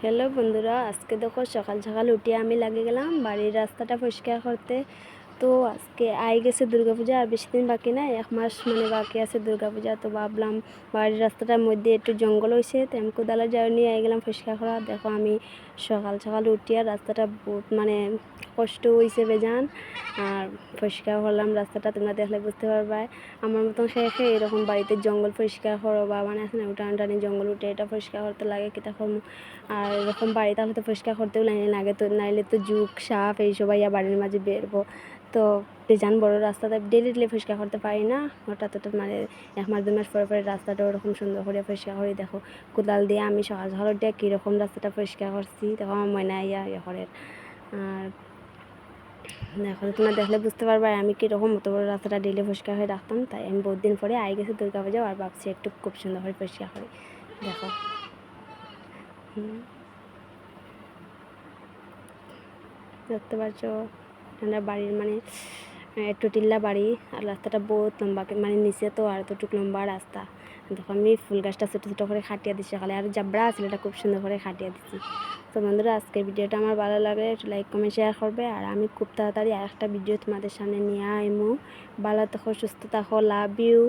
Hello বন্ধুরা আজকে দেখো সকাল সকাল উঠে আমি লাগে গেলাম বাড়ির রাস্তাটা পরিষ্কার করতে। তো আজকে আই গেছে দুর্গাপূজা, আর বেশি দিন বাকি নাই। এক মাস মানে বাকি আছে দুর্গাপূজা, তো ভাবলাম বাড়ির রাস্তাটার মধ্যে একটু জঙ্গল হয়েছে তো আমি কোদালা যাও নিয়ে আই গেলাম পরিষ্কার করা দেখো আমি সকাল সকাল উঠিয়া রাস্তাটা মানে কষ্ট হয়েছে বেজান। আর পরিষ্কার করলাম রাস্তাটা, তোমরা দেখলে বুঝতে পারবা। আমার মতন খেয়ে এরকম বাড়িতে জঙ্গল পরিষ্কার করো বা মানে আছে না উঠান টানি জঙ্গল উঠে এটা পরিষ্কার করতে লাগে কি তখন আর এরকম বাড়িতে তাহলে তো পরিষ্কার করতেও লাইনে লাগে তো নাইলে তো যুগ সাপ, এইসব ইয়া বাড়ির মাঝে বেরবো। তো বেজান বড় রাস্তাটা ডেলি ডেলি পরিষ্কার করতে পারি না। হঠাৎ হঠাৎ মানে এক মাস দু মাস পরে পরে রাস্তাটা ওরকম সুন্দর করে পরিষ্কার করে দেখো, কোদাল দিয়ে আমি সকাল সকাল উঠে কীরকম রাস্তাটা পরিষ্কার করছি, দেখো আমার মনে ইয়া ইয়া করে। আর দেখো, তোমরা দেখলে বুঝতে পারবে আমি কীরকম অত বড় রাস্তাটা ডেলি পরিষ্কার হয়ে রাখতাম। তাই আমি বহুত দিন পরে আই গেছি দুর্গা পূজা আর ভাবছি একটু খুব সুন্দর করে পরিষ্কার করি। দেখো। দেখতে পাচ্ছ? আমরা বাড়ির মানে একটু টিল্লা বাড়ি আর রাস্তাটা বহুত লম্বা মানে নিচে তো আর এতটুকু লম্বা রাস্তা। তখন আমি ফুল গাছটা ছোটো ছোটো করে খাটিয়ে দিচ্ছি সকালে, আর জাবড়া আছে এটা খুব সুন্দর করে খাটিয়ে দিচ্ছি তো বন্ধুরা, আজকের ভিডিওটা আমার ভালো লাগলে একটু লাইক কমেন্ট শেয়ার করবে, আর আমি খুব তাড়াতাড়ি আরেকটা ভিডিও তোমাদের সামনে নিয়ে আইমু। ভালো থাকো, সুস্থ থাকো লাভ ইউ